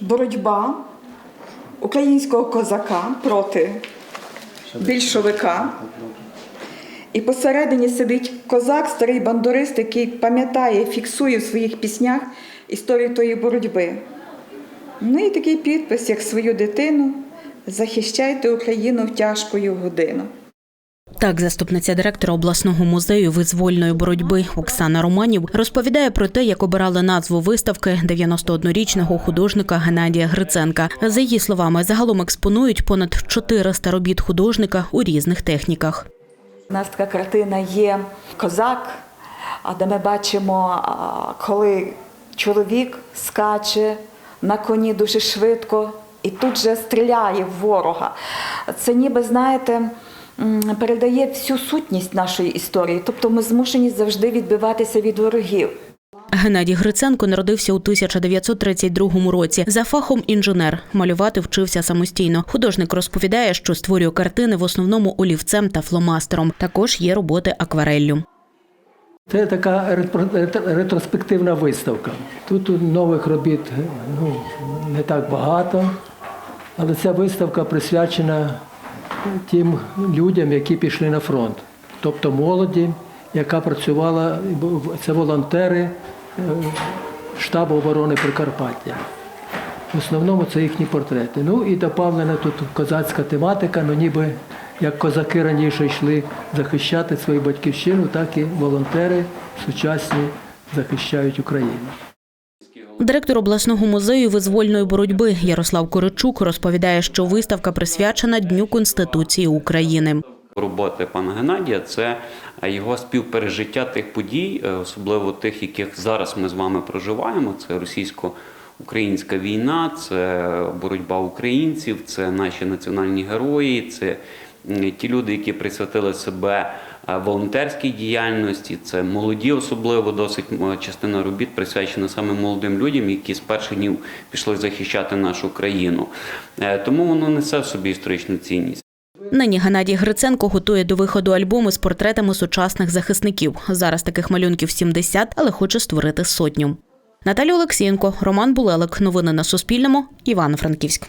боротьба українського козака проти більшовика. І посередині сидить козак, старий бандурист, який пам'ятає, фіксує в своїх піснях історію тої боротьби. Ну і такий підпис, як свою дитину, захищайте Україну в тяжкою годину. Так, заступниця директора обласного музею визвольної боротьби Оксана Романів розповідає про те, як обирали назву виставки 91-річного художника Геннадія Гриценка. За її словами, загалом експонують понад 400 робіт художника у різних техніках. У нас така картина є козак, а де ми бачимо, коли чоловік скаче на коні дуже швидко і тут же стріляє в ворога. Це ніби, знаєте, передає всю сутність нашої історії. Тобто ми змушені завжди відбиватися від ворогів. Геннадій Гриценко народився у 1932 році. За фахом інженер малювати вчився самостійно. Художник розповідає, що створює картини в основному олівцем та фломастером. Також є роботи аквареллю. Це така ретро- ретро- ретроспективна виставка. Тут нових робіт ну, не так багато, але ця виставка присвячена тим людям, які пішли на фронт, тобто молоді, яка працювала, це волонтери е, штабу оборони Прикарпаття. В основному це їхні портрети. Ну і добавлена тут козацька тематика, ну ніби як козаки раніше йшли захищати свою батьківщину, так і волонтери сучасні захищають Україну. Директор обласного музею визвольної боротьби Ярослав Коричук розповідає, що виставка присвячена Дню Конституції України. Роботи пана Геннадія це його співпережиття тих подій, е, особливо тих, яких зараз ми з вами проживаємо. Це російсько-українська війна, це боротьба українців, це наші національні герої, це ті люди, які присвятили себе волонтерській діяльності. Це молоді, особливо досить частина робіт присвячена саме молодим людям, які з перших днів пішли захищати нашу країну. Е, Тому воно несе в собі історичну цінність. Нині Геннадій Гриценко готує до виходу альбоми з портретами сучасних захисників. Зараз таких малюнків 70, але хоче створити сотню. Наталія Олексієнко, Роман Булелик. Новини на Суспільному. Івано-Франківськ.